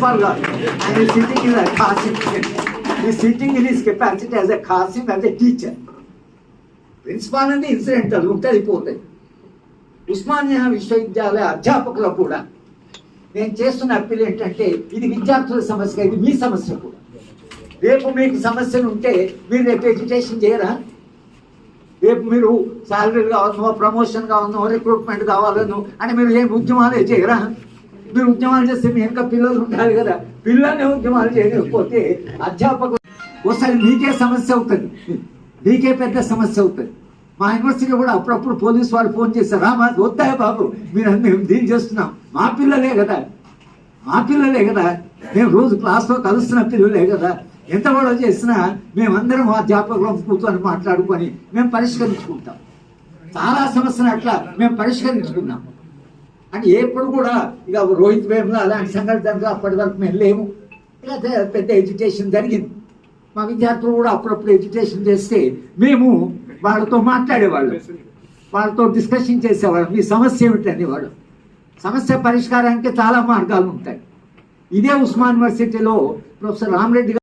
Principal గారు ఆయన sitting in Kasim ఈ sitting in his capacity as a Kasim as a teacher principal అనేది incidental ఉంటుంది పోతాయి ఉస్మానియా విశ్వవిద్యాలయ అధ్యాపకులకు కూడా నేను చేస్తున్న అప్పీల్ ఏంటంటే ఇది విద్యార్థుల సమస్య ఇది మీ సమస్య కూడా రేపు మీకు సమస్యలు ఉంటే మీరు రేపు ఎడ్యుకేషన్ చేయరా? రేపు మీరు శాలరీలు కావాలనో ప్రమోషన్ కావాలనో రిక్రూట్మెంట్ కావాలనో అని మీరు ఏం ఉద్యమాలే చేయరా? మీరు ఉద్యమాలు చేస్తే మీ వెనక పిల్లలు ఉండాలి కదా. పిల్లల్ని ఉద్యమాలు చేయకపోతే అధ్యాపకులు ఒకసారి మీకే సమస్య అవుతుంది. మీకే పెద్ద సమస్య అవుతుంది. మా యూనివర్సిటీలో కూడా అప్పుడప్పుడు పోలీసు వాళ్ళు ఫోన్ చేస్తారు. రామా మాది వద్దా బాబు మీరు మేము దీన్ని చేస్తున్నాం. మా పిల్లలే కదా. మా పిల్లలే కదా. మేము రోజు క్లాస్లో కలుస్తున్న పిల్లలే కదా. ఎంత గొడవ చేసినా మేమందరం మా అధ్యాపకులం కూర్చొని మాట్లాడుకొని మేము పరిష్కరించుకుంటాం. చాలా సమస్యను అట్లా మేము పరిష్కరించుకున్నాం. అని ఎప్పుడు కూడా ఇక రోహిత్ వేమ్లో అలాంటి సంఘటనలు అప్పటి వరకు మేము లేము. ఇక పెద్ద ఎడ్యుకేషన్ జరిగింది. మా విద్యార్థులు కూడా అప్పుడప్పుడు ఎడ్యుకేషన్ చేస్తే మేము వాళ్ళతో మాట్లాడేవాళ్ళం. వాళ్ళతో డిస్కషన్ చేసేవాళ్ళం. మీ సమస్య ఏమిటని వాడు సమస్య పరిష్కారానికి చాలా మార్గాలు ఉంటాయి. ఇదే ఉస్మాన్ యూనివర్సిటీలో ప్రొఫెసర్ రామరెడ్డి